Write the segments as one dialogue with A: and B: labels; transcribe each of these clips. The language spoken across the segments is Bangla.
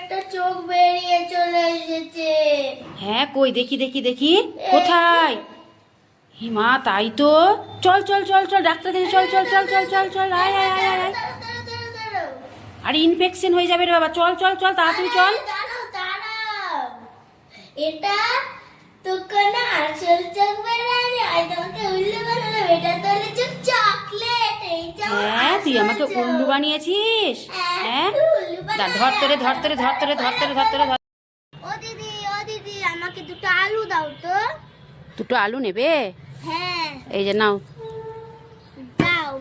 A: একটা চোখ বেরিয়ে চলে এসেছে
B: হ্যাঁ কই দেখি দেখি দেখি কোথায় হিমা তাই তো চল চল চল চল ডাক্তার দেখে চল চল চল চল চল চল আয় আয় আয় আয়। আরে ইনফেকশন হয়ে যাবে রে বাবা চল চল চল তাড়াতাড়ি চল।
A: এটা তো কোনো আসল চোখ বেরানি আজ তোমাকে উল্লু বানালাম এটা তো হলো চকলেট এই
B: হ্যাঁ তুই আমাকে উল্লু বানিয়েছিস
A: হ্যাঁ,
B: হ্যাঁ দা, ধর তোরে ধর তোরে ধর তোরে ধর তোরে ধর তোরে।
A: ও দিদি ও দিদি আমাকে দুটো আলু দাও তো।
B: দুটো আলু নেবে?
A: হ্যাঁ।
B: এই যে নাও।
A: দাও।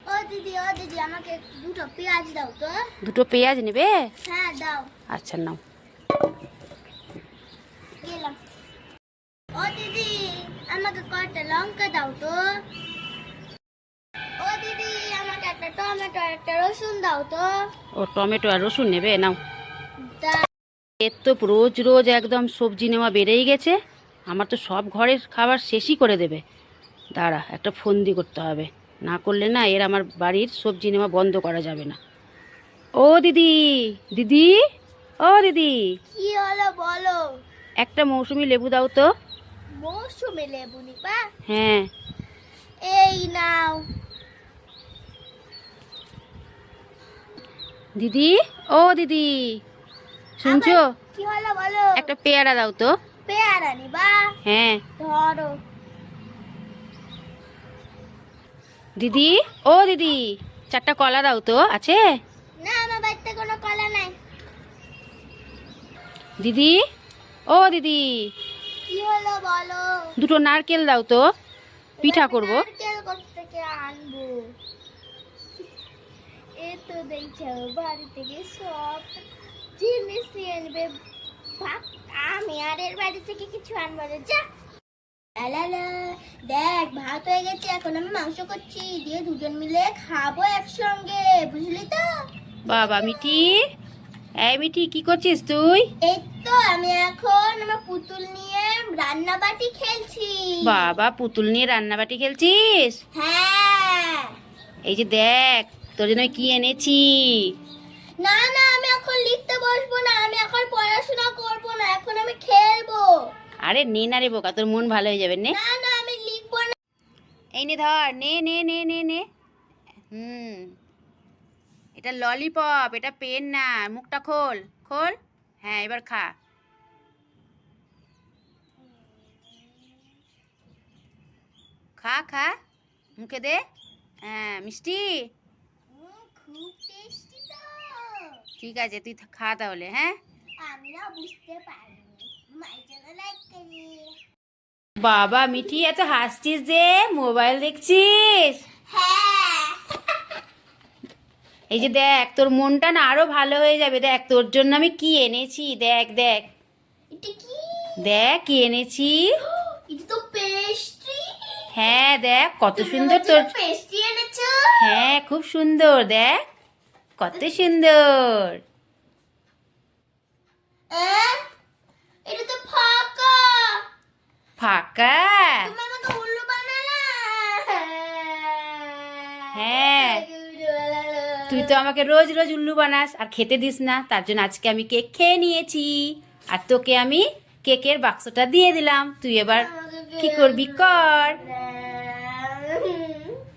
A: ও দিদি ও দিদি আমাকে দুটো পেঁয়াজ দাও তো।
B: দুটো পেঁয়াজ নেবে?
A: হ্যাঁ দাও।
B: আচ্ছা নাও।
A: গেলাম। ও দিদি আমাকে কয়টা লঙ্কা দাও তো? টমেটো একটা রসুন দাও তো।
B: ও টমেটো আর রসুন নেবে? নাও। এর তো রোজ রোজ একদম সবজি নেওয়া বেড়েই গেছে। আমার তো সব ঘরের খাবার শেষই করে দেবে। দাঁড়া একটা ফন্দি করতে হবে। না করলে না এর আমার বাড়ির সবজি নেওয়া বন্ধ করা যাবে না। ও দিদি দিদি ও দিদি।
A: কি হলো বলো?
B: একটা মৌসুমি লেবু দাও তো।
A: মৌসুমে লেবু নিবা?
B: হ্যাঁ।
A: এই নাও।
B: দিদি? ও দিদি। শুনছো?
A: কি হলো বলো?
B: একটা পেয়ারা দাও তো।
A: পেয়ারা নিবা?
B: হ্যাঁ।
A: ধরো।
B: দিদি? ও দিদি। চারটা কলা দাও তো আছে?
A: না আমার বাড়িতে কোনো কলা নাই।
B: দিদি? ও দিদি।
A: কি হলো বলো?
B: দুটো নারকেল দাও তো। পিঠা করব।
A: নারকেল কোথা থেকে আনব? এ তো দেখছ বাড়ি থেকে সব জিনিস নিয়ে আনবে ভাব আমি আর এর বাড়ি থেকে কিছু আনব না। যা। দেখ ভাত হয়ে গেছে এখন আমি মাংস করছি। দিয়ে দুজন মিলে খাব একসঙ্গে বুঝলি তো?
B: বাবা মিঠি এই মিঠি কি করছিস তুই?
A: এই তো আমি এখন আমার পুতুল নিয়ে রান্না বাটি খেলছি।
B: বাবা পুতুল নিয়ে রান্নাবাটি খেলছিস?
A: হ্যাঁ।
B: এই যে দেখ তোর জন্য কি এনেছি?
A: না না আমি এখন লিখতে বসবো না আমি এখন পড়াশোনা করব না এখন আমি খেলব।
B: আরে নে না রে বোকা তোর মন ভালো হয়ে যাবে নে।
A: না না আমি লিখব না।
B: এই নে ধর নে নে নে নে নে। হুম। এটা ললিপপ এটা পেন না মুখটা খোল খোল। হ্যাঁ এবার খা। খা খা মুখে দে। হ্যাঁ মিষ্টি।
A: খুব টেস্টি তো।
B: ঠিক আছে তুই খা তাহলে হ্যাঁ?
A: আমি বুঝতে পারিনি। মায়ের জন্য লাইক করি।
B: বাবা মিঠি এত হাসছিস যে মোবাইল দেখছিস?
A: হ্যাঁ।
B: এই যে দেখ তোর মনটা না আরও ভালো হয়ে যাবে। দেখ তোর জন্য আমি কি এনেছি? দেখ দেখ। দেখ কি এনেছি? হ্যাঁ দেখ কত সুন্দর তোর হ্যাঁ খুব সুন্দর দেখ কত সুন্দর।
A: এটা তো ফাঁকা।
B: হ্যাঁ। তুই তো আমাকে রোজ রোজ উল্লু বানাস আর খেতে দিস না তার জন্য আজকে আমি কেক খেয়ে নিয়েছি। আর তোকে আমি কেকের বাক্সটা দিয়ে দিলাম। তুই এবার কি করবি কর।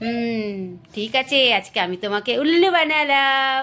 B: হুম ঠিক আছে আজকে আমি তোমাকে উল্লু বানালাম।